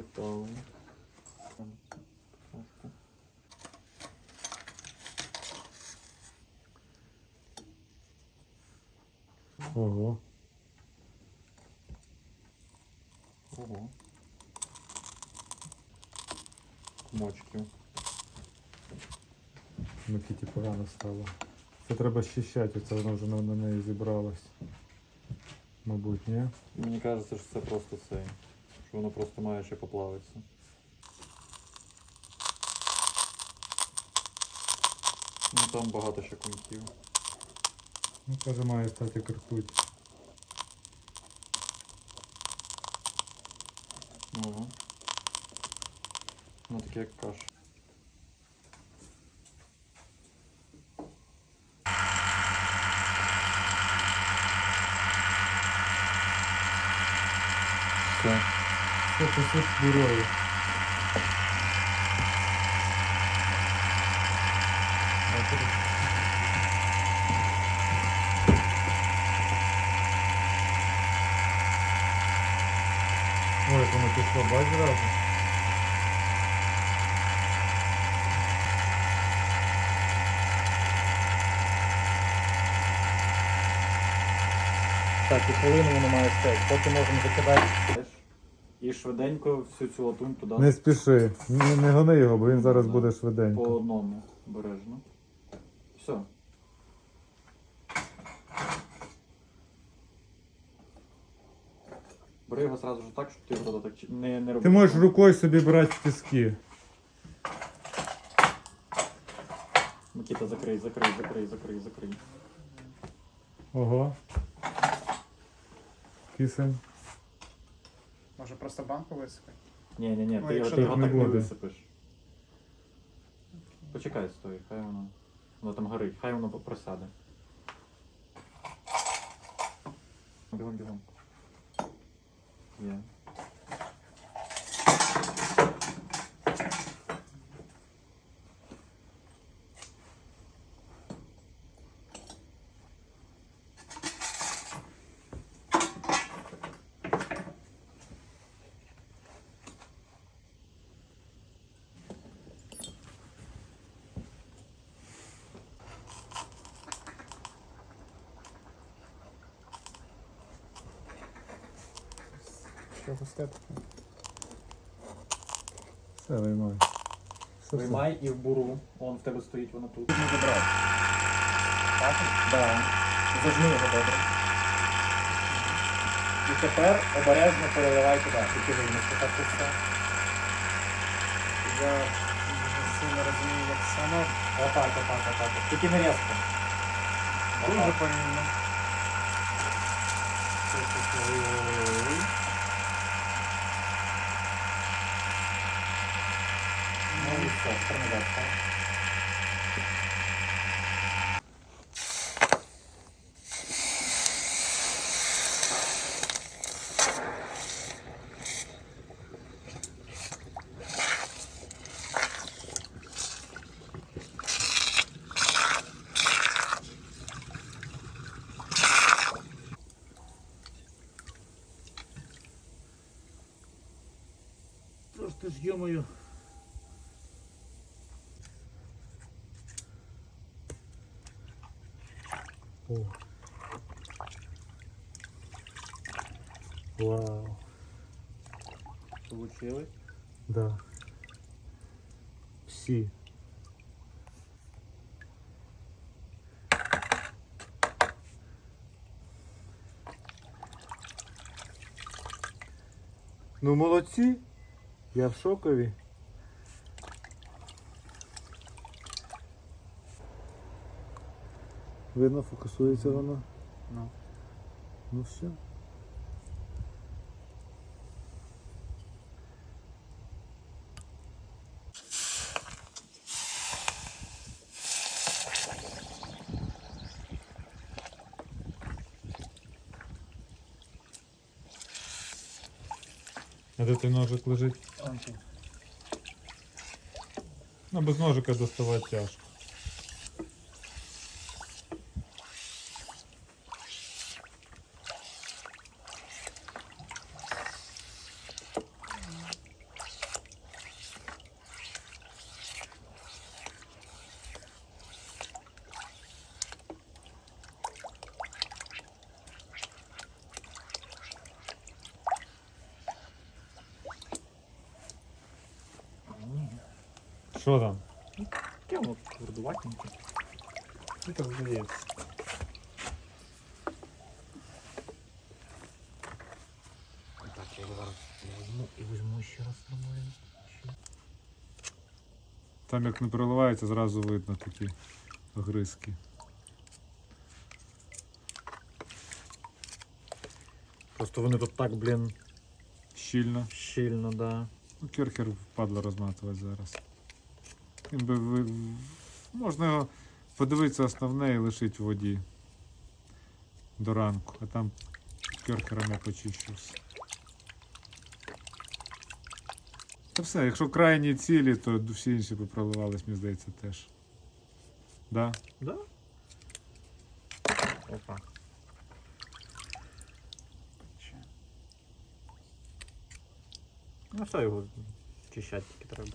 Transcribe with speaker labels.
Speaker 1: деталі.
Speaker 2: Ого.
Speaker 1: Ого. Комочків.
Speaker 2: Микиті погано стало. Це треба щищати, це воно вже на, на неї зібралось. Мабуть, ні?
Speaker 1: Мені кажеться, що це просто цей. Що воно просто має ще поплавитися. Ну там багато ще коньків.
Speaker 2: Ну, каже, має стати крутуть.
Speaker 1: Ого. Ну таке як каша. Все.
Speaker 2: Це посуд бурою. Ой, воно пішло, бач зразу.
Speaker 1: Так, і хвилину воно має стояти. Потім можемо закидати. І швиденько всю цю латунь туди
Speaker 2: Не спіши, не, не гони його, бо він зараз буде
Speaker 1: по одному обережно. Все. Бери його зразу ж так, щоб ти його так не, не робив.
Speaker 2: Ти можеш рукою собі брати тиски.
Speaker 1: Микита, закрий, закрий, закрий, закрий, закрий.
Speaker 2: Ого. Кисень.
Speaker 3: Може просто банку висипати?
Speaker 1: Ні, ні, ні,
Speaker 3: Ну,
Speaker 1: ти, його-
Speaker 3: якщо
Speaker 1: ти
Speaker 3: так
Speaker 1: його
Speaker 2: не
Speaker 1: так не
Speaker 2: буде.
Speaker 1: висипиш. Почекай, стой, хай воно. Воно там горить, хай воно просяде. Бігом, бігом. Є.
Speaker 3: Що густе таке?
Speaker 2: Все, виймай. Все, все.
Speaker 1: Виймай і в буру. Он в тебе стоїть, воно тут.
Speaker 3: Не забрав. Так?
Speaker 1: Да. Зажми його добре. І тепер обережно переливай туди. Тільки так це все.
Speaker 3: Я не сильно розумію, як саме.
Speaker 1: Отак, отак, отак. Тільки не різко.
Speaker 3: Дуже повільно.
Speaker 1: Ой-ой-ой. Дальше.
Speaker 3: Просто ж йомою.
Speaker 2: О. Вау.
Speaker 1: Получилось.
Speaker 2: Да. Всі. Ну молодці. Я в шокові. Видно, фокусується воно.
Speaker 3: Ну.
Speaker 2: Ну все. А де той ножик лежить?
Speaker 3: Тут.
Speaker 2: Ну, без ножика доставати тяжко. Що там?
Speaker 1: Таке воно твердуватеньке.
Speaker 2: Ну так здається.
Speaker 3: Так, я його зараз візьму і візьму ще раз нормально.
Speaker 2: Там як не проливається, зразу видно такі огризки.
Speaker 1: Просто вони тут так, блін,
Speaker 2: Щільно.
Speaker 1: щільно, да.
Speaker 2: Ну, керхер впадло розматувати зараз. Ви... Можна його подивитися основне і лишити в воді до ранку, а там керхером я почищу все. Та все, якщо крайні цілі, то всі інші би проливались, мені здається, теж. Да?
Speaker 1: Да? Опа. Ну все його чищати тільки треба.